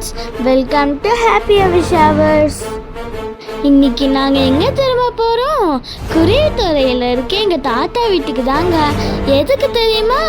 Friends welcome to happy showers இன்னைக்கு நாங்கள் எங்கே திரும்ப போகிறோம் குரியத்துறையில் இருக்க எங்கள் தாத்தா வீட்டுக்கு தாங்க. எதுக்கு தெரியுமா?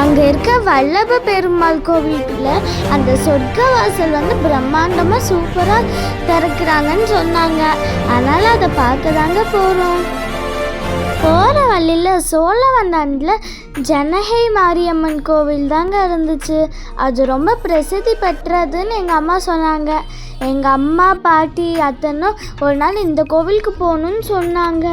அங்கே இருக்க வல்லப பெருமாள் கோவிலுக்குள்ள அந்த சொர்க்க வாசல் வந்து பிரம்மாண்டமாக சூப்பராக திறக்கிறாங்கன்னு சொன்னாங்க. அதனால் அதை பார்க்க தாங்க போகிறோம் போகிற வழியில் சோழவந்தாண்டில் ஜனகை மாரியம்மன் கோவில் தாங்க இருந்துச்சு. அது ரொம்ப பிரசித்தி பெற்றதுன்னு எங்கள் அம்மா சொன்னாங்க. எங்கள் அம்மா பாட்டி அத்தனும் ஒரு நாள் இந்த கோவிலுக்கு போகணுன்னு சொன்னாங்க.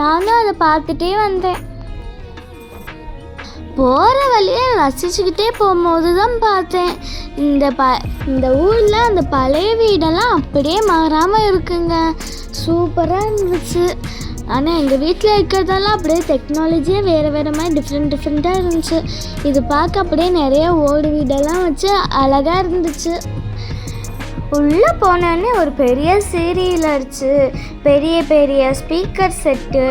நானும் அதை பார்த்துட்டே வந்தேன். போகிற வழியை ரசிச்சுக்கிட்டே போகும்போது தான் பார்த்தேன். இந்த ப இந்த ஊரில் அந்த பழைய வீடெல்லாம் அப்படியே மாறாமல் இருக்குங்க. சூப்பராக இருந்துச்சு. ஆனால் எங்கள் வீட்டில் இருக்கிறதெல்லாம் அப்படியே டெக்னாலஜியே வேறு வேறு மாதிரி டிஃப்ரெண்ட் டிஃப்ரெண்ட்டாக இருந்துச்சு. இது பார்க்க அப்படியே நிறைய ஓடு வீடெல்லாம் வச்சு அழகாக இருந்துச்சு. உள்ளே போனோடனே ஒரு பெரிய சீரியல் அடிச்சு பெரிய பெரிய ஸ்பீக்கர் செட்டு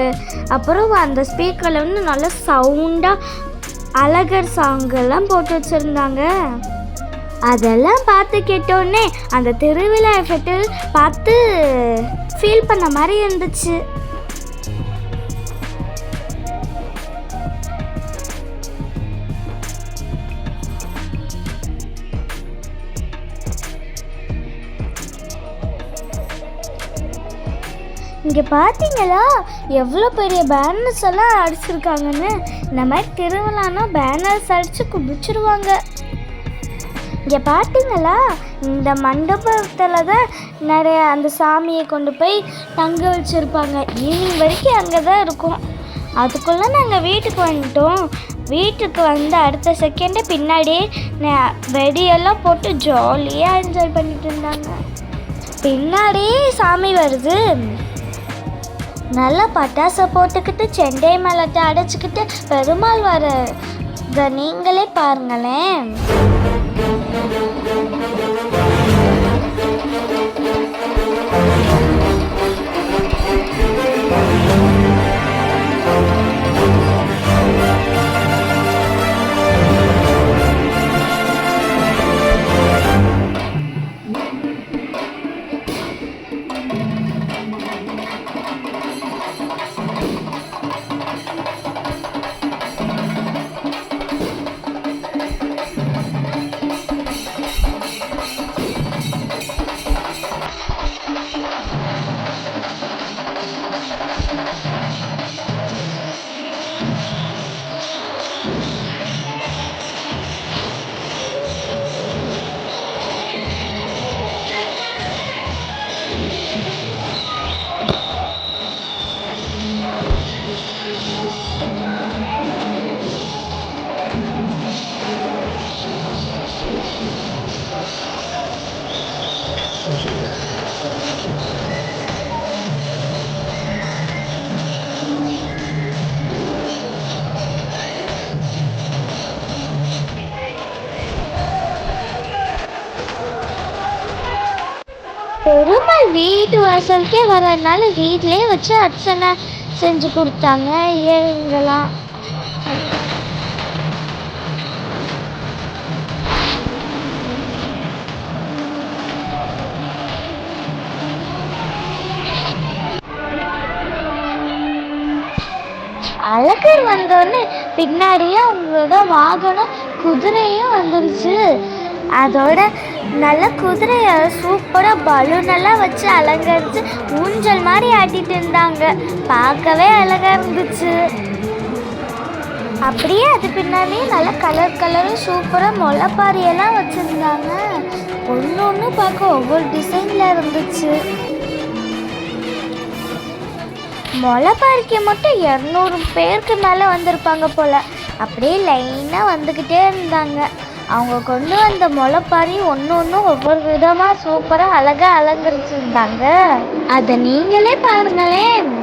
அப்புறம் அந்த ஸ்பீக்கரில் வந்து நல்ல சவுண்டாக அழகர் சாங்கெல்லாம் போட்டு வச்சுருந்தாங்க. அதெல்லாம் பார்த்து கேட்டோடனே அந்த திருவிழா எஃபெக்ட்டு பார்த்து ஃபீல் பண்ண மாதிரி இருந்துச்சு. இங்கே பார்த்தீங்களா எவ்வளோ பெரிய பேனர்ஸ் எல்லாம் அடிச்சிருக்காங்கன்னு. இந்த மாதிரி திருவிழானா பேனர்ஸ் அடித்து குடிச்சிருவாங்க இங்கே பார்த்தீங்களா இந்த மண்டபத்தில் தான் நிறைய அந்த சாமியை கொண்டு போய் தங்க வச்சுருப்பாங்க. ஈவினிங் வரைக்கும் அங்கே தான் இருக்கும். அதுக்குள்ளே நாங்கள் வீட்டுக்கு வந்துட்டோம். வீட்டுக்கு வந்து அடுத்த செகண்டே பின்னாடியே வெடியெல்லாம் போட்டு ஜாலியாக என்ஜாய் பண்ணிட்டு இருந்தாங்க. பின்னாடியே சாமி வருது. நல்லா பட்டாசை போட்டுக்கிட்டு செண்டை மலத்தை அடைச்சிக்கிட்டு பெருமாள் வர நீங்களே பாருங்களேன். பெருமாள் வீட்டு வாசலுக்கே வரதுனால வீட்டிலே வச்சு அர்ச்சனை செஞ்சு கொடுத்தாங்க. ஏங்கெல்லாம் அழகர் வந்தோடனே பின்னாடியே அவங்களோட வாகனம் குதிரையும் வந்துருச்சு. அதோட நல்ல குதிரைய சூப்பராக பலூன் எல்லாம் வச்சு அலங்கரித்து ஊஞ்சல் மாதிரி ஆட்டிட்டு இருந்தாங்க. பார்க்கவே அழகா இருந்துச்சு. அப்படியே அது பின்னாடியே நல்ல கலர் கலரும் சூப்பராக முளைப்பாரியெல்லாம் வச்சுருந்தாங்க. ஒன்று ஒன்று பார்க்க ஒவ்வொரு டிசைனில் இருந்துச்சு. முளைப்பாரிக்க மட்டும் இரநூறு பேருக்கு மேலே வந்திருப்பாங்க போல். அப்படியே லைனாக வந்துக்கிட்டே இருந்தாங்க. அவங்க கொண்டு வந்த முளைப்பாரி ஒன்று ஒன்றும் ஒவ்வொரு விதமாக சூப்பராக அழகாக அலங்கரிச்சிருந்தாங்க. அதை நீங்களே பாருங்களேன்.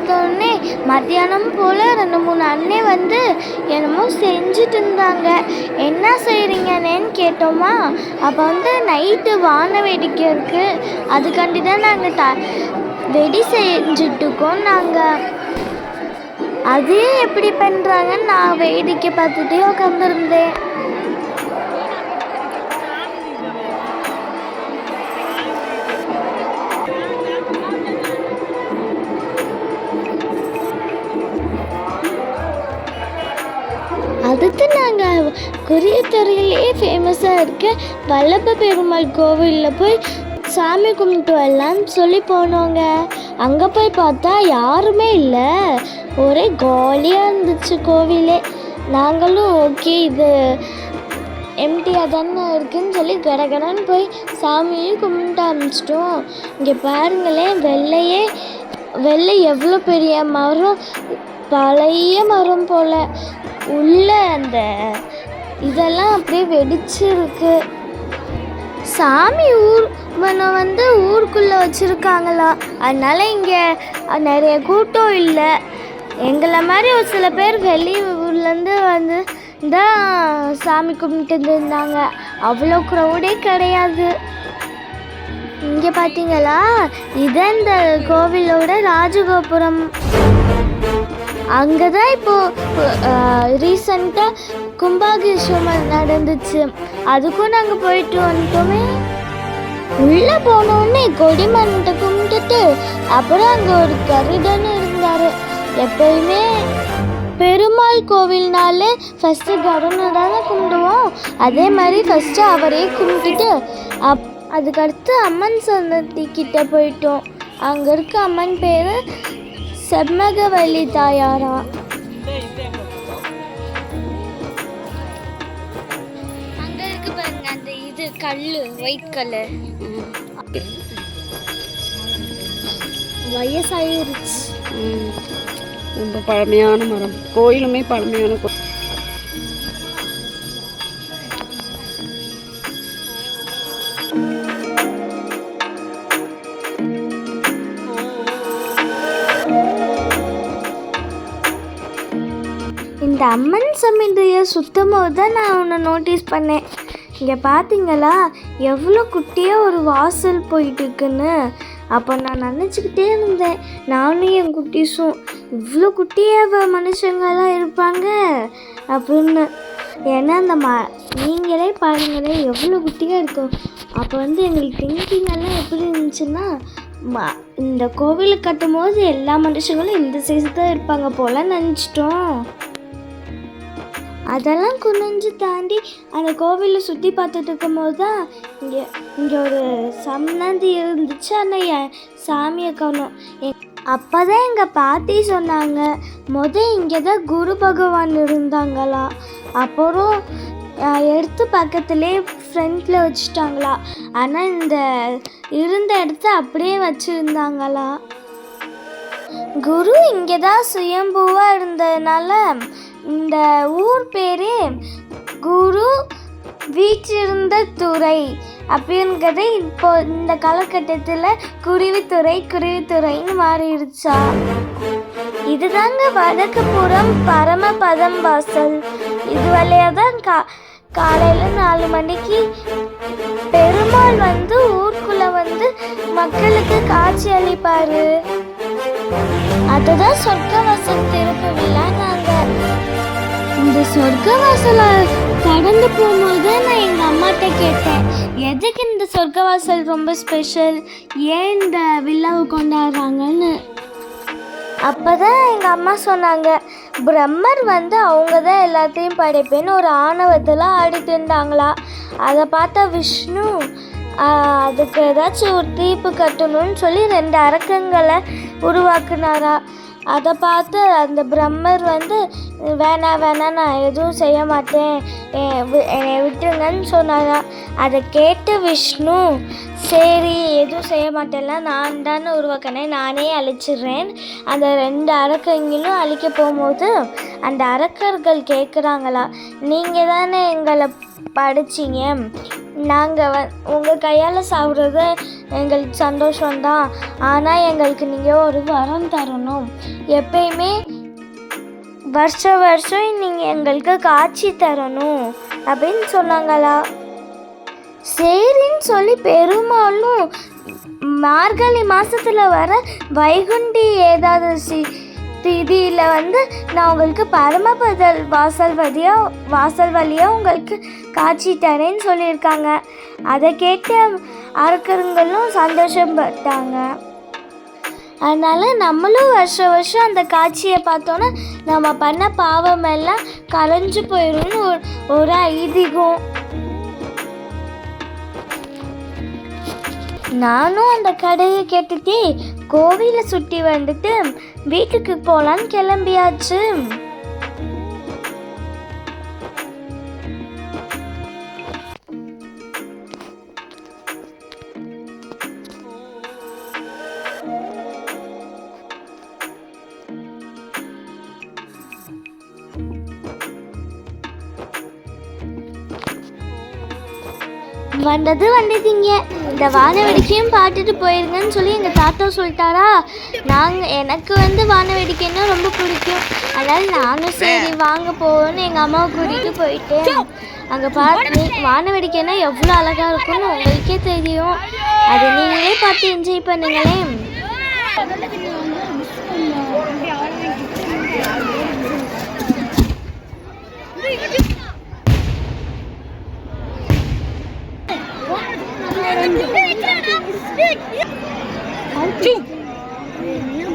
பார்த்தோன்னே மத்தியானம் போல் ரெண்டு மூணு அண்ணே வந்து என்னமோ செஞ்சுட்டு இருந்தாங்க என்ன செய்கிறீங்கன்னு கேட்டோமா? அப்போ வந்து நைட்டு வான வேடிக்கை இருக்குது அதுக்காண்டி தான் நாங்கள் த வெடி செஞ்சுட்டுக்கோம் நாங்கள் அதே எப்படி பண்ணுறாங்கன்னு நான் வேடிக்கை பார்த்துட்டே உட்காந்துருந்தேன் நாங்கள் குறியத்துறையிலே ஃபேமஸாக இருக்க வல்லப பெருமாள் கோவிலில் போய் சாமி கும்பிட்டு வரலான்னு சொல்லி போனோங்க அங்கே போய் பார்த்தா யாருமே இல்லை. ஒரே காலியாக இருந்துச்சு கோவிலே. நாங்களும் ஓகே இது எம்டியாக தானே இருக்குன்னு சொல்லி கடகடன்னு போய் சாமியும் கும்பிட்டு ஆரம்பிச்சிட்டோம். இங்கே பாருங்களேன் வெள்ளையே வெள்ளை எவ்வளோ பெரிய மரம்? பழைய மரம் போல். உள்ள அந்த இதெல்லாம் அப்படியே வெடிச்சிருக்கு. சாமி ஊர் மனை வந்து ஊருக்குள்ளே வச்சுருக்காங்களா? அதனால் இங்கே நிறைய கூட்டம் இல்லை. எங்களை மாதிரி ஒரு சில பேர் வெளியூர்லேருந்து வந்து தான் சாமி கும்பிட்டு இருந்தாங்க. அவ்வளோ க்ரௌடே கிடையாது. இங்கே பார்த்தீங்களா இதான் இந்த கோவிலோட ராஜகோபுரம். அங்கே தான் இப்போது ரீசண்டாக கும்பாபிஷேகம் நடந்துச்சு. அதுக்கும் நாங்கள் போயிட்டு வந்துட்டோமே. உள்ளே போனோடனே கொடிமரத்தை கும்பிட்டுட்டு அப்புறம் அங்கே ஒரு கருடன் இருந்தார். எப்பயுமே பெருமாள் கோவில்னாலே ஃபஸ்ட்டு கருணை தானே கும்பிடுவோம். அதே மாதிரி ஃபஸ்ட்டு அவரே கும்பிட்டுட்டு அப் அதுக்கடுத்து அம்மன் சந்ததி கிட்ட போயிட்டோம். அங்கே இருக்க அம்மன் பேர் செம்மகவல்லி தாயாரா? அங்க இருக்கு பாருங்க அந்த இது கல்லு ஒயிட் கலர் வயசாயிருச்சு. ரொம்ப பழமையான மரம். கோயிலுமே பழமையான கோ சுத்தமாக தான் நான் உன்னை நோட்டீஸ் பண்ணேன். இங்கே பார்த்தீங்களா எவ்வளோ குட்டியாக ஒரு வாசல் போயிட்டுருக்குன்னு. அப்போ நான் நினச்சிக்கிட்டே இருந்தேன். நானும் என் குட்டீஸும் இவ்வளோ குட்டியாக மனுஷங்களாம் இருப்பாங்க. அப்படின்னு. ஏன்னா அந்த ம நீங்களே பாருங்களேன் எவ்வளோ குட்டியாக இருக்கும் அப்போ வந்து எங்களுக்கு திங்கிங் எல்லாம் எப்படி இருந்துச்சுன்னா ம இந்த கோவிலை கட்டும் போது எல்லா மனுஷங்களும் இந்த சைஸ் தான் இருப்பாங்க போல நினச்சிட்டோம். அதெல்லாம் குனிஞ்சு தாண்டி அந்த கோவிலை சுற்றி பார்த்துட்டு இருக்கும்போது தான் இங்கே இங்கே ஒரு சம்மந்தி இருந்துச்சு. ஆனால் என் சாமியை காணோம். அப்போ தான் எங்கள் பாட்டி சொன்னாங்க முத இங்கே தான் குரு பகவான் இருந்தாங்களா? அப்புறம் எடுத்து பக்கத்துலேயே ஃப்ரண்ட்டில் வச்சுட்டாங்களா? ஆனால் இந்த இருந்த இடத்த அப்படியே வச்சுருந்தாங்களா? குரு இங்கே தான் சுயம்புவாக இருந்ததுனால இந்த ஊர் பேர் குரு வீற்றிருந்த துறை அப்படிங்கிறது இப்போ இந்த காலகட்டத்தில் குருவித்துறை குருவித்துறைன்னு மாறிடுச்சா? இதுதாங்க வடக்கு புறம் பரமபதம் வாசல். இது வழியாக தான் கா காலையில் நாலு மணிக்கு பெருமாள் வந்து ஊருக்குள்ளே வந்து மக்களுக்கு காட்சி அளிப்பார். அதுதான் சொர்க்கவசம் திறப்பு விழா இந்த சொர்க்கவாசலை கடந்து போகும்போது நான் எங்கள் அம்மாட்ட கேட்டேன் எதுக்கு இந்த சொர்க்கவாசல் ரொம்ப ஸ்பெஷல் ஏன் இந்த வில்லாவை கொண்டாடுறாங்கன்னு? அப்போ தான் எங்கள் அம்மா சொன்னாங்க பிரம்மர் வந்து அவங்க தான் எல்லாத்தையும் படைப்பேன்னு ஒரு ஆணவத்தில் ஆடிட்டு இருந்தாங்களா? அதை பார்த்தா விஷ்ணு அதுக்கு ஏதாச்சும் ஒரு தீப்பு கட்டணும்னு சொல்லி ரெண்டு அரக்கங்களை உருவாக்குனாரா? அதை பார்த்து அந்த பிரம்மர் வந்து வேணாம் வேணாம் நான் எதுவும் செய்ய மாட்டேன். வி- என்னை விட்டுருங்கன்னு சொன்னாராம் அதை கேட்டு விஷ்ணு சரி எதுவும் செய்ய மாட்டேன்ல நான் தானே உருவாக்கினேன் நானே அழிச்சிடுறேன். அந்த ரெண்டு அரக்கங்களும் அழிக்க போகும்போது அந்த அரக்கர்கள் கேட்குறாங்களா நீங்கள் தானே எங்களை படிச்சிங்க. நாங்கள் வ உங்கள் கையால் சாப்பிட்றது எங்களுக்கு சந்தோஷம்தான். ஆனால் எங்களுக்கு நீங்கள் ஒரு வரம் தரணும். எப்பயுமே வருஷம் வருஷம் நீங்கள் எங்களுக்கு காட்சி தரணும் அப்படின்னு சொன்னாங்களா? சரின்னு சொல்லி பெருமாளும் மார்கழி மாதத்தில் வர வைகுண்டி ஏதாவது திதியில் வந்து நான் உங்களுக்கு பரமபதல் வாசல் வழியாக வாசல் வழியாக உங்களுக்கு காட்சி தரேன்னு சொல்லியிருக்காங்க. அதை கேட்டு அறுக்கிறவங்களும் சந்தோஷப்பட்டாங்க. அதனால் நம்மளும் வருஷம் வருஷம் அந்த காட்சியை பார்த்தோன்னா நம்ம பண்ண பாவம் எல்லாம் கரைஞ்சு போயிடும்னு ஒரு ஒரு ஐதீகம். நானும் அந்த கடையை கேட்டுட்டே கோவிலை சுற்றி வந்துட்டு வீட்டுக்கு போலான்னு கிளம்பியாச்சு. வந்தது வந்துட்டீங்க இந்த வானவேடிக்கையும் பார்த்துட்டு போயிருங்கன்னு சொல்லி எங்கள் தாத்தா சொல்லிட்டாரா? நாங்கள் எனக்கு வந்து வானவெடிக்கைன்னு ரொம்ப பிடிக்கும். அதனால் நானும் சரி வாங்க போவோன்னு எங்கள் அம்மாவை கூட்டிகிட்டு போயிட்டேன். அங்கே பார்த்து வானவேடிக்கைன்னா எவ்வளோ அழகாக இருக்கும்னு உங்களுக்கே தெரியும். அதை நீங்களே பார்த்து என்ஜாய் பண்ணுங்களேன்.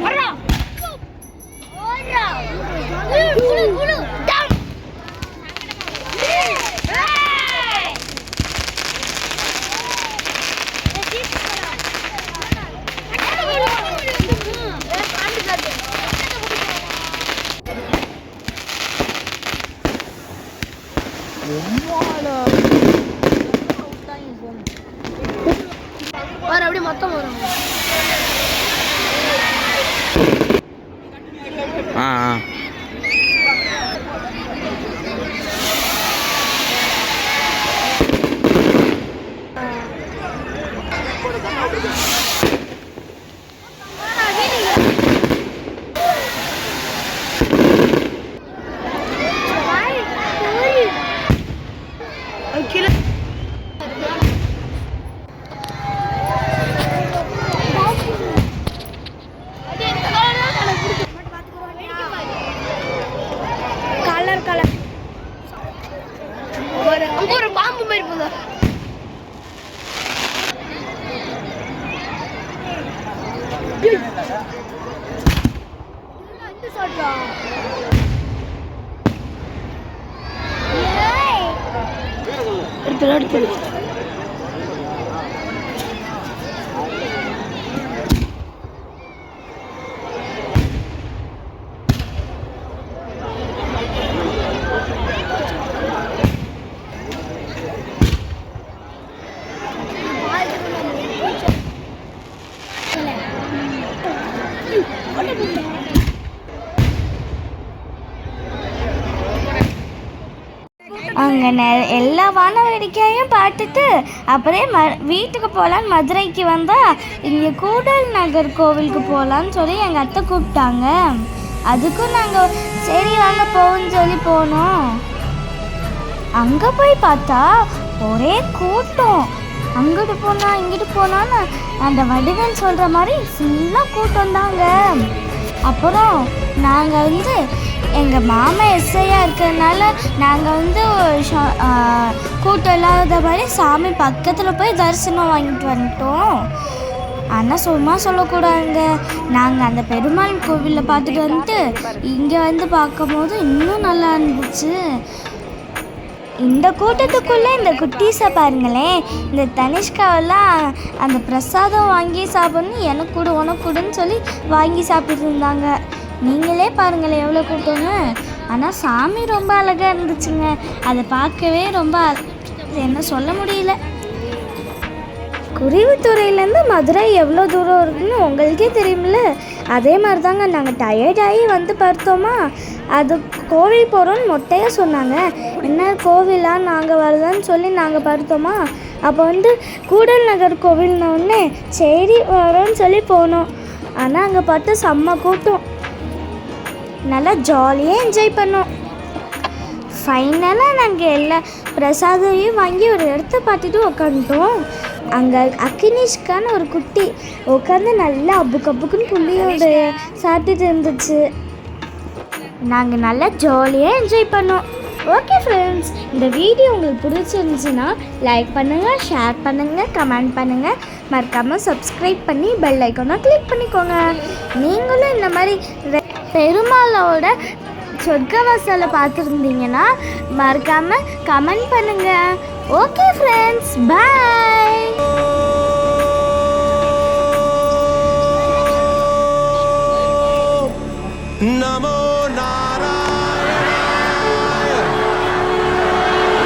வர கலர் கலர் ஒரு அங்க ஒரு பாம்பு மாதிரி போதா. எடுத்து எடுத்து அங்கே நெ எல்லா வான வேடிக்கையும் பார்த்துட்டு அப்படியே ம வீட்டுக்கு போகலான்னு மதுரைக்கு வந்தால் இங்கே கூடல் நகர் கோவிலுக்கு போகலான்னு சொல்லி எங்கள் அத்தை கூப்பிட்டாங்க. அதுக்கும் நாங்கள் சரி வாங்க போவோம்னு சொல்லி போனோம். அங்கே போய் பார்த்தா ஒரே கூட்டம். அங்கிட்டு போனா இங்கிட்டு போனான்னு அந்த வடிவன் சொல்கிற மாதிரி ஃபுல்லாக கூட்டம் தாங்க அப்புறம் நாங்கள் வந்து எங்கள் மாமா எஸ்ஐயாக இருக்கிறதுனால நாங்கள் வந்து ஷா- கூட்டம் இல்லாத மாதிரி சாமி பக்கத்தில் போய் தரிசனம் வாங்கிட்டு வந்துட்டோம். ஆனால் சும்மா சொல்லக்கூடாதுங்க. நாங்கள் அந்த பெருமாள் கோவிலில் பார்த்துட்டு வந்துட்டு இங்கே வந்து பார்க்கும்போது இன்னும் நல்லா இருந்துச்சு. இந்த கூட்டத்துக்குள்ளே இந்த குட்டீஸை பாருங்களேன். இந்த தனிஷ்காவெல்லாம் அந்த பிரசாதம் வாங்கி சாப்பிட்ணும் எனக்கு கொடு உனக்கு கொடுன்னு சொல்லி வாங்கி சாப்பிட்டுருந்தாங்க நீங்களே பாருங்களேன் எவ்வளோ கூட்டம்னு. ஆனால் சாமி ரொம்ப அழகாக இருந்துச்சுங்க. அதை பார்க்கவே ரொம்ப என்ன சொல்ல முடியல. குருவித்துறையிலேருந்து மதுரை எவ்வளோ தூரம் இருக்குன்னு உங்களுக்கே தெரியுமில்ல அதே மாதிரி தாங்க நாங்கள் டயர்டாகி வந்து பார்த்தோமா? அது கோவில் போகிறோன்னு மொட்டையாக சொன்னாங்க. என்ன கோவிலாக நாங்கள் வருதான்னு சொல்லி நாங்கள் பார்த்தோமா? அப்போ வந்து கூடல் நகர் கோவில்னோடனே சரி வரோன்னு சொல்லி போனோம். ஆனால் அங்கே பார்த்து செம்ம கூட்டம். நல்லா ஜாலியாக என்ஜாய் பண்ணோம். ஃபைனலாக நாங்கள் எல்லா பிரசாதையும் வாங்கி ஒரு இடத்த பார்த்துட்டு உக்காந்துட்டோம். அங்கே அக்கினிஷ்கான ஒரு குட்டி உட்காந்து நல்லா அப்புக்கு அப்புக்குன்னு புள்ளியோட சாப்பிட்டுட்டு இருந்துச்சு. நாங்கள் நல்லா ஜாலியாக என்ஜாய் பண்ணோம். ஓகே ஃப்ரெண்ட்ஸ் இந்த வீடியோ உங்களுக்கு பிடிச்சிருந்துச்சுன்னா லைக் பண்ணுங்கள் ஷேர் பண்ணுங்கள் கமெண்ட் பண்ணுங்கள் மறக்காமல் சப்ஸ்கிரைப் பண்ணி பெல் ஐக்கானை கிளிக் பண்ணிக்கோங்க. நீங்களும் இந்த மாதிரி பெருமாளோட சொர்க்கவாசலை பார்த்துருந்தீங்கன்னா மறக்காமல் கமெண்ட் பண்ணுங்கள் ஓகே ஃப்ரெண்ட்ஸ் பாய்